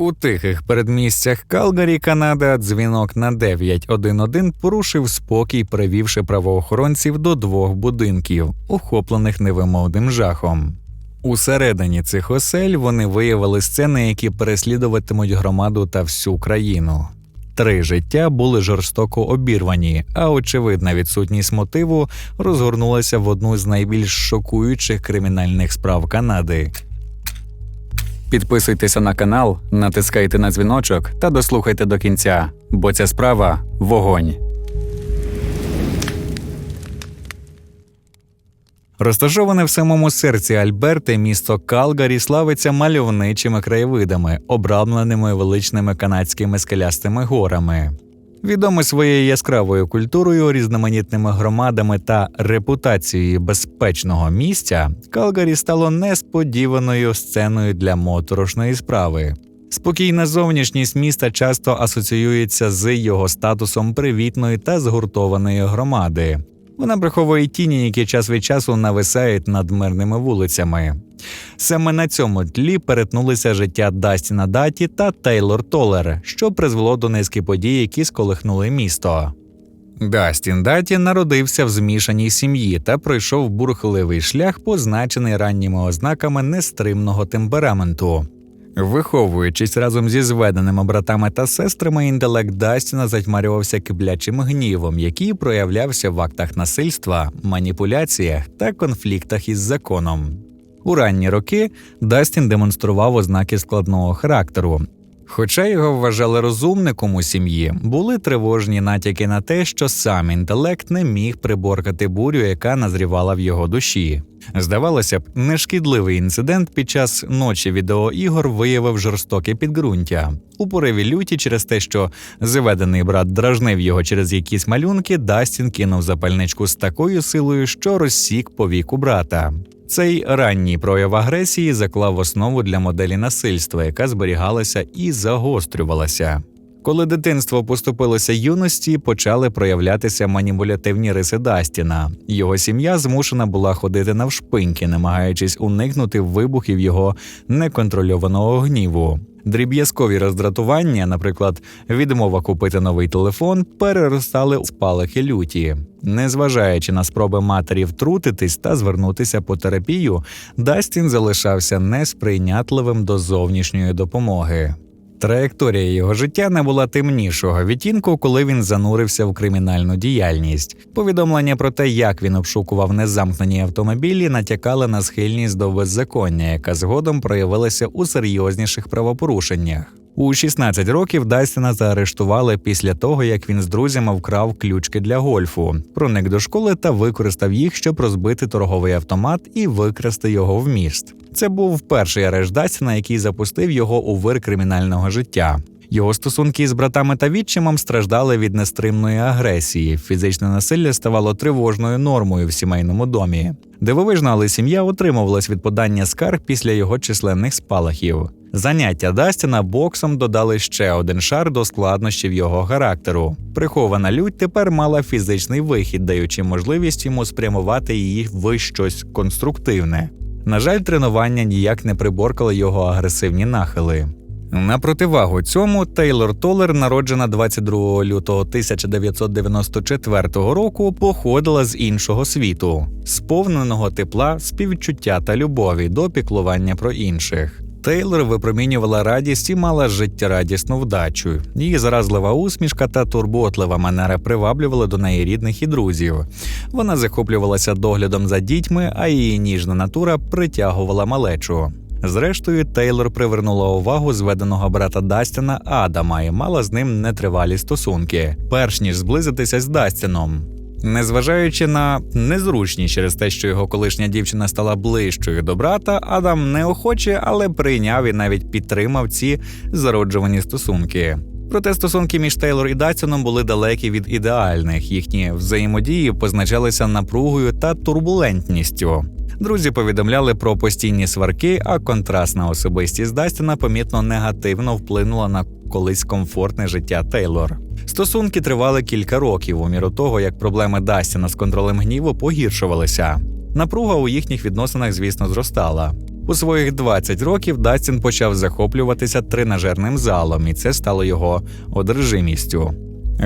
У тихих передмістях Калгарі, Канада, дзвінок на 911 порушив спокій, привівши правоохоронців до двох будинків, охоплених невимовним жахом. Усередині цих осель вони виявили сцени, які переслідуватимуть громаду та всю країну. Три життя були жорстоко обірвані, а очевидна відсутність мотиву розгорнулася в одну з найбільш шокуючих кримінальних справ Канади. Підписуйтеся на канал, натискайте на дзвіночок та дослухайте до кінця, бо ця справа вогонь. Розташоване в самому серці Альберти, місто Калгарі славиться мальовничими краєвидами, обрамленими величними канадськими скелястими горами. Відоме своєю яскравою культурою, різноманітними громадами та репутацією безпечного місця, Калгарі стало несподіваною сценою для моторошної справи. Спокійна зовнішність міста часто асоціюється з його статусом привітної та згуртованої громади. Вона приховує тіні, які час від часу нависають над мирними вулицями. Саме на цьому тлі перетнулися життя Дастіна Даті та Тейлор Толер, що призвело до низки подій, які сколихнули місто. Дастін Даті народився в змішаній сім'ї та пройшов бурхливий шлях, позначений ранніми ознаками нестримного темпераменту. Виховуючись разом зі зведеними братами та сестрами, інтелект Дастіна затьмарювався киблячим гнівом, який проявлявся в актах насильства, маніпуляціях та конфліктах із законом. У ранні роки Дастін демонстрував ознаки складного характеру. Хоча його вважали розумником у сім'ї, були тривожні натяки на те, що сам інтелект не міг приборкати бурю, яка назрівала в його душі. Здавалося б, нешкідливий інцидент під час ночі відеоігор виявив жорстоке підґрунтя. У пориві люті через те, що заведений брат дражнив його через якісь малюнки, Дастін кинув запальничку з такою силою, що розсік повіку брата. Цей ранній прояв агресії заклав основу для моделі насильства, яка зберігалася і загострювалася. Коли дитинство поступилося юності, почали проявлятися маніпулятивні риси Дастіна. Його сім'я змушена була ходити навшпиньки, намагаючись уникнути вибухів його неконтрольованого гніву. Дріб'язкові роздратування, наприклад, відмова купити новий телефон, переростали у спалахи люті. Незважаючи на спроби матері втрутитись та звернутися по терапію, Дастін залишався несприйнятливим до зовнішньої допомоги. Траєкторія його життя не була темнішого відтінку, коли він занурився в кримінальну діяльність. Повідомлення про те, як він обшукував незамкнені автомобілі, натякали на схильність до беззаконня, яка згодом проявилася у серйозніших правопорушеннях. У 16 років Дастіна заарештували після того, як він з друзями вкрав ключки для гольфу, проник до школи та використав їх, щоб розбити торговий автомат і викрасти його в міст. Це був перший арешт Дастіна, який запустив його у вир кримінального життя. Його стосунки з братами та відчимом страждали від нестримної агресії. Фізичне насилля ставало тривожною нормою в сімейному домі. Дивовижно, але сім'я утримувалась від подання скарг після його численних спалахів. Заняття Дастіна боксом додали ще один шар до складнощів його характеру. Прихована лють тепер мала фізичний вихід, даючи можливість йому спрямувати її в щось конструктивне. На жаль, тренування ніяк не приборкали його агресивні нахили. На противагу цьому Тейлор Толер, народжена 22 лютого 1994 року, походила з іншого світу, сповненого тепла, співчуття та любові до піклування про інших. Тейлор випромінювала радість і мала життєрадісну вдачу. Її заразлива усмішка та турботлива манера приваблювали до неї рідних і друзів. Вона захоплювалася доглядом за дітьми, а її ніжна натура притягувала малечу. Зрештою, Тейлор привернула увагу зведеного брата Дастіна Адама і мала з ним нетривалі стосунки, перш ніж зблизитися з Дастіном. Незважаючи на незручність через те, що його колишня дівчина стала ближчою до брата, Адам неохоче, але прийняв і навіть підтримав ці зароджувані стосунки. Проте стосунки між Тейлор і Дастіном були далекі від ідеальних. Їхні взаємодії позначалися напругою та турбулентністю. Друзі повідомляли про постійні сварки, а контрастна особистість Дастіна помітно негативно вплинула на колись комфортне життя Тейлор. Стосунки тривали кілька років у міру того, як проблеми Дастіна з контролем гніву погіршувалися. Напруга у їхніх відносинах, звісно, зростала. У своїх 20 років Дастін почав захоплюватися тренажерним залом, і це стало його одержимістю.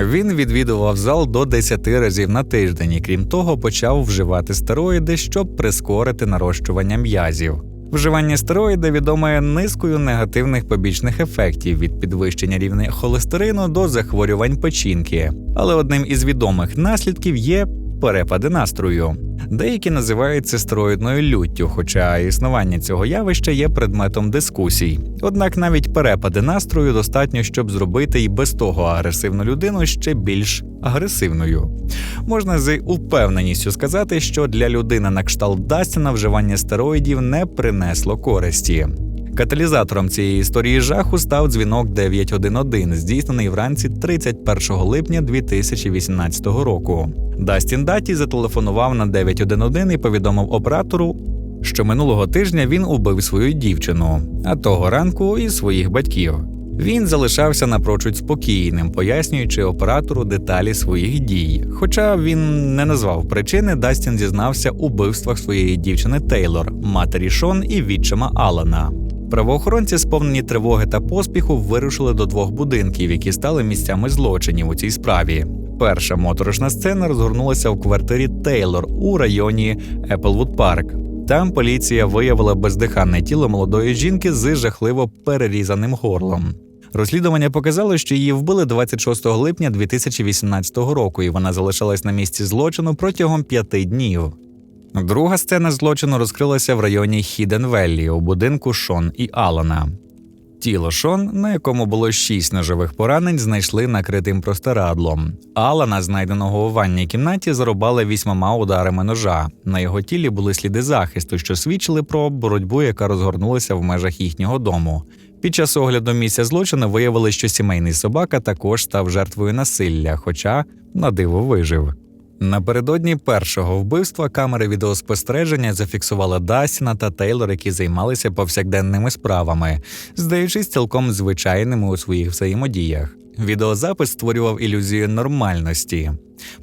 Він відвідував зал до 10 разів на тиждень і крім того, почав вживати стероїди, щоб прискорити нарощування м'язів. Вживання стероїда відоме низкою негативних побічних ефектів від підвищення рівня холестерину до захворювань печінки. Але одним із відомих наслідків є перепади настрою. Деякі називають це стероїдною люттю, хоча існування цього явища є предметом дискусій. Однак навіть перепади настрою достатньо, щоб зробити і без того агресивну людину ще більш агресивною. Можна з упевненістю сказати, що для людини на кшталт Дастіна вживання стероїдів не принесло користі. Каталізатором цієї історії жаху став дзвінок 911, здійснений вранці 31 липня 2018 року. Дастін Даті зателефонував на 911 і повідомив оператору, що минулого тижня він убив свою дівчину, а того ранку і своїх батьків. Він залишався напрочуд спокійним, пояснюючи оператору деталі своїх дій. Хоча він не назвав причини, Дастін зізнався у убивствах своєї дівчини Тейлор, матері Шон і відчима Алана. Правоохоронці, сповнені тривоги та поспіху, вирушили до двох будинків, які стали місцями злочинів у цій справі. Перша моторошна сцена розгорнулася в квартирі Тейлор у районі Еплвуд Парк. Там поліція виявила бездиханне тіло молодої жінки з жахливо перерізаним горлом. Розслідування показало, що її вбили 26 липня 2018 року, і вона залишалась на місці злочину протягом п'яти днів. Друга сцена злочину розкрилася в районі Хіден Веллі у будинку Шон і Алана. Тіло Шон, на якому було шість ножових поранень, знайшли накритим простирадлом. Алана, знайденого у ванній кімнаті, зарубали вісьмома ударами ножа. На його тілі були сліди захисту, що свідчили про боротьбу, яка розгорнулася в межах їхнього дому. Під час огляду місця злочину виявили, що сімейний собака також став жертвою насилля, хоча на диво вижив. Напередодні першого вбивства камери відеоспостереження зафіксували Дастіна та Тейлор, які займалися повсякденними справами, здаючись цілком звичайними у своїх взаємодіях. Відеозапис створював ілюзію нормальності,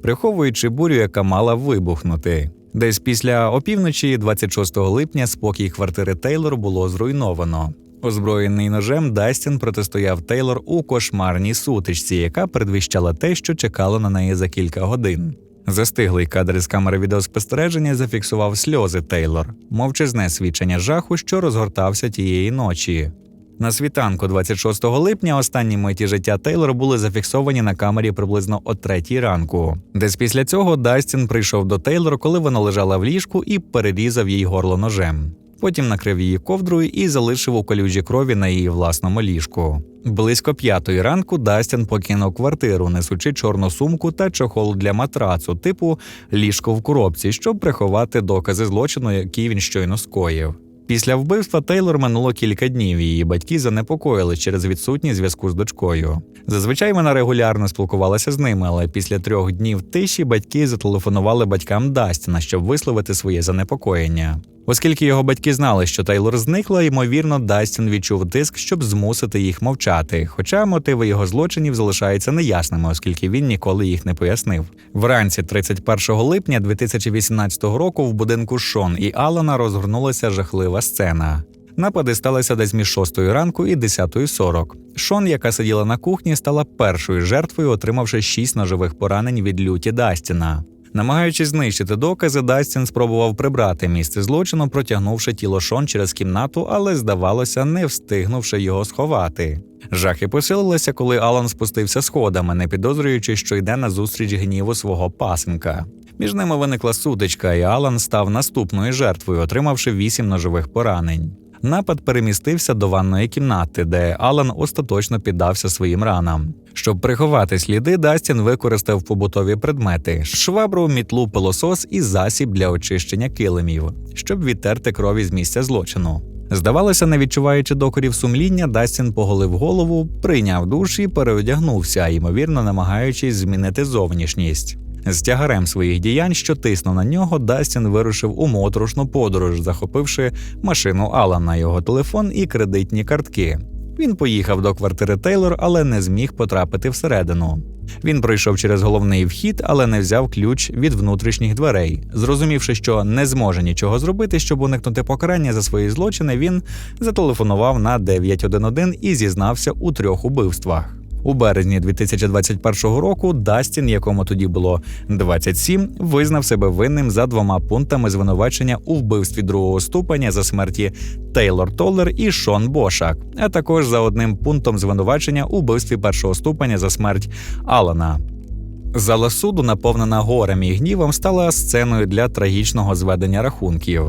приховуючи бурю, яка мала вибухнути. Десь після опівночі, 26 липня, спокій квартири Тейлор було зруйновано. Озброєний ножем, Дастін протистояв Тейлор у кошмарній сутичці, яка передвіщала те, що чекало на неї за кілька годин. Застиглий кадр з камери відеоспостереження зафіксував сльози Тейлор, мовчазне свідчення жаху, що розгортався тієї ночі. На світанку 26 липня останні миті життя Тейлор були зафіксовані на камері приблизно о третій ранку. Десь після цього Дастін прийшов до Тейлор, коли вона лежала в ліжку і перерізав їй горло ножем. Потім накрив її ковдрою і залишив у калюжі крові на її власному ліжку. Близько п'ятої ранку Дастін покинув квартиру, несучи чорну сумку та чохол для матрацу, типу ліжко в коробці, щоб приховати докази злочину, який він щойно скоїв. Після вбивства Тейлор минуло кілька днів. Її батьки занепокоїли через відсутність зв'язку з дочкою. Зазвичай вона регулярно спілкувалася з ними, але після трьох днів тиші батьки зателефонували батькам Дастіна, щоб висловити своє занепокоєння. Оскільки його батьки знали, що Тейлор зникла, ймовірно, Дастін відчув тиск, щоб змусити їх мовчати. Хоча мотиви його злочинів залишаються неясними, оскільки він ніколи їх не пояснив. Вранці 31 липня 2018 року в будинку Шон і Алана розгорнулася жахлива сцена. Напади сталися десь між 6 ранку і 10.40. Шон, яка сиділа на кухні, стала першою жертвою, отримавши шість ножових поранень від люті Дастіна. Намагаючись знищити докази, Дастін спробував прибрати місце злочину, протягнувши тіло Шон через кімнату, але здавалося, не встигнувши його сховати. Жахи посилилися, коли Алан спустився сходами, не підозрюючи, що йде на зустріч гніву свого пасенка. Між ними виникла сутичка, і Алан став наступною жертвою, отримавши вісім ножових поранень. Напад перемістився до ванної кімнати, де Алан остаточно піддався своїм ранам. Щоб приховати сліди, Дастін використав побутові предмети: швабру, мітлу, пилосос і засіб для очищення килимів, щоб відтерти крові з місця злочину. Здавалося, не відчуваючи докорів сумління, Дастін поголив голову, прийняв душ і переодягнувся, ймовірно, намагаючись змінити зовнішність. З тягарем своїх діянь, що тиснув на нього, Дастін вирушив у моторошну подорож, захопивши машину Алана, його телефон і кредитні картки. Він поїхав до квартири Тейлор, але не зміг потрапити всередину. Він пройшов через головний вхід, але не взяв ключ від внутрішніх дверей. Зрозумівши, що не зможе нічого зробити, щоб уникнути покарання за свої злочини, він зателефонував на 911 і зізнався у трьох убивствах. У березні 2021 року Дастін, якому тоді було 27, визнав себе винним за двома пунктами звинувачення у вбивстві другого ступеня за смерті Тейлор Толлер і Шон Бошак, а також за одним пунктом звинувачення у вбивстві першого ступеня за смерть Алана. Зала суду, наповнена горем і гнівом, стала сценою для трагічного зведення рахунків.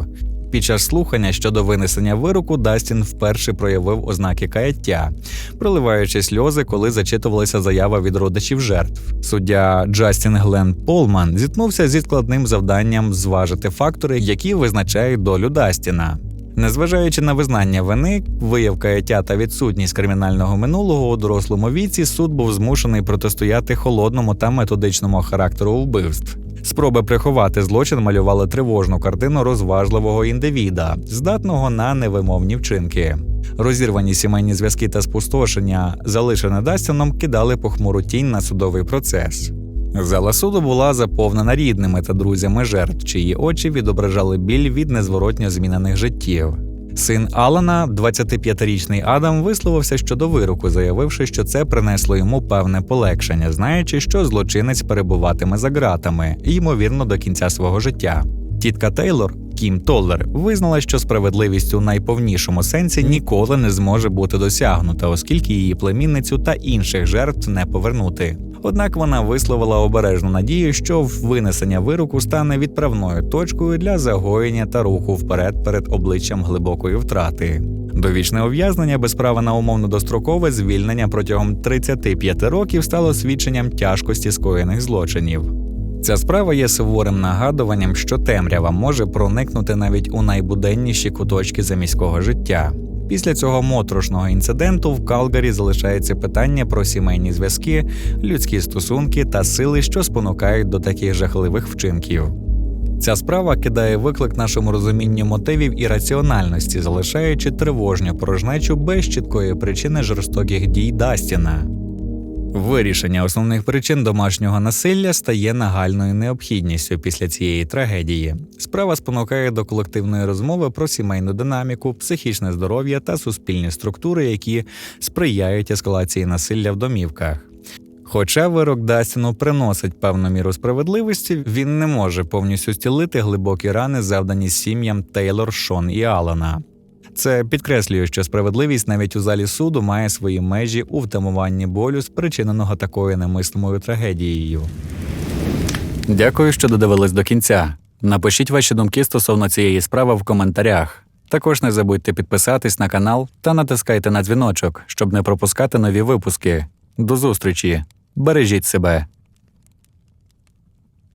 Під час слухання щодо винесення вироку Дастін вперше проявив ознаки каяття, проливаючи сльози, коли зачитувалася заява від родичів жертв. Суддя Джастін Глен Полман зіткнувся зі складним завданням зважити фактори, які визначають долю Дастіна. Незважаючи на визнання вини, вияв каяття та відсутність кримінального минулого у дорослому віці, суд був змушений протистояти холодному та методичному характеру вбивств. Спроби приховати злочин малювали тривожну картину розважливого індивіда, здатного на невимовні вчинки. Розірвані сімейні зв'язки та спустошення, залишене Дастіном, кидали похмуру тінь на судовий процес. Зала суду була заповнена рідними та друзями жертв, чиї очі відображали біль від незворотньо змінених життів. Син Алана, 25-річний Адам, висловився щодо вироку, заявивши, що це принесло йому певне полегшення, знаючи, що злочинець перебуватиме за ґратами, ймовірно, до кінця свого життя. Тітка Тейлор, Кім Толлер, визнала, що справедливість у найповнішому сенсі ніколи не зможе бути досягнута, оскільки її племінницю та інших жертв не повернути. Однак вона висловила обережну надію, що винесення вироку стане відправною точкою для загоєння та руху вперед перед обличчям глибокої втрати. Довічне ув'язнення без права на умовно дострокове звільнення протягом 35 років стало свідченням тяжкості скоєних злочинів. Ця справа є суворим нагадуванням, що темрява може проникнути навіть у найбуденніші куточки заміського життя. Після цього моторошного інциденту в Калгарі залишається питання про сімейні зв'язки, людські стосунки та сили, що спонукають до таких жахливих вчинків. Ця справа кидає виклик нашому розумінню мотивів і раціональності, залишаючи тривожню порожнечу без чіткої причини жорстоких дій Дастіна. Вирішення основних причин домашнього насилля стає нагальною необхідністю після цієї трагедії. Справа спонукає до колективної розмови про сімейну динаміку, психічне здоров'я та суспільні структури, які сприяють ескалації насилля в домівках. Хоча вирок Дастіну приносить певну міру справедливості, він не може повністю стілити глибокі рани, завдані сім'ям Тейлор, Шон і Алана. Це підкреслює, що справедливість навіть у залі суду має свої межі у втамуванні болю, спричиненого такою немислимою трагедією. Дякую, що додивились до кінця. Напишіть ваші думки стосовно цієї справи в коментарях. Також не забудьте підписатись на канал та натискайте на дзвіночок, щоб не пропускати нові випуски. До зустрічі! Бережіть себе!